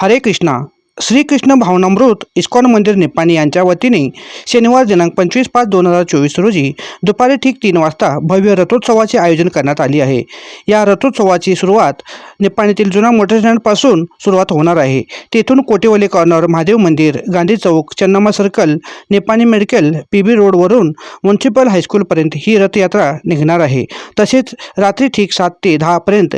हरे कृष्णा. श्रीकृष्ण भावनामृत इस्कॉन मंदिर निपाणी यांच्या वतीने शनिवार दिनांक पंचवीस पाच दोन हजार चोवीस रोजी दुपारी ठीक तीन वाजता भव्य रथोत्सवाचे आयोजन करण्यात आले आहे. या रथोत्सवाची सुरुवात निपाणीतील जुना मोटर स्टँडपासून सुरुवात होणार आहे. तेथून कोटेवले कॉर्नर महादेव मंदिर Gandhi Chowk Chennamma circle Nipani medical P B रोडवरून म्युन्सिपल हायस्कूलपर्यंत ही रथयात्रा निघणार आहे. तसेच रात्री ठीक सात ते दहापर्यंत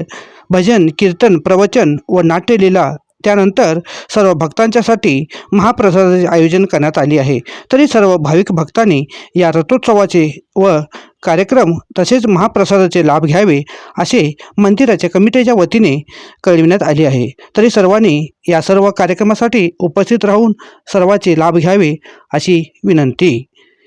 भजन कीर्तन प्रवचन व नाट्यलीला त्यानंतर सर्व भक्तांच्यासाठी महाप्रसादाचे आयोजन करण्यात आले आहे. तरी सर्व भाविक भक्तांनी या रथोत्सवाचे व कार्यक्रम तसेच महाप्रसादाचे लाभ घ्यावे असे मंदिराच्या कमिटीच्या वतीने कळविण्यात आले आहे. तरी सर्वांनी या सर्व कार्यक्रमासाठी उपस्थित राहून सर्वांचे लाभ घ्यावे अशी विनंती.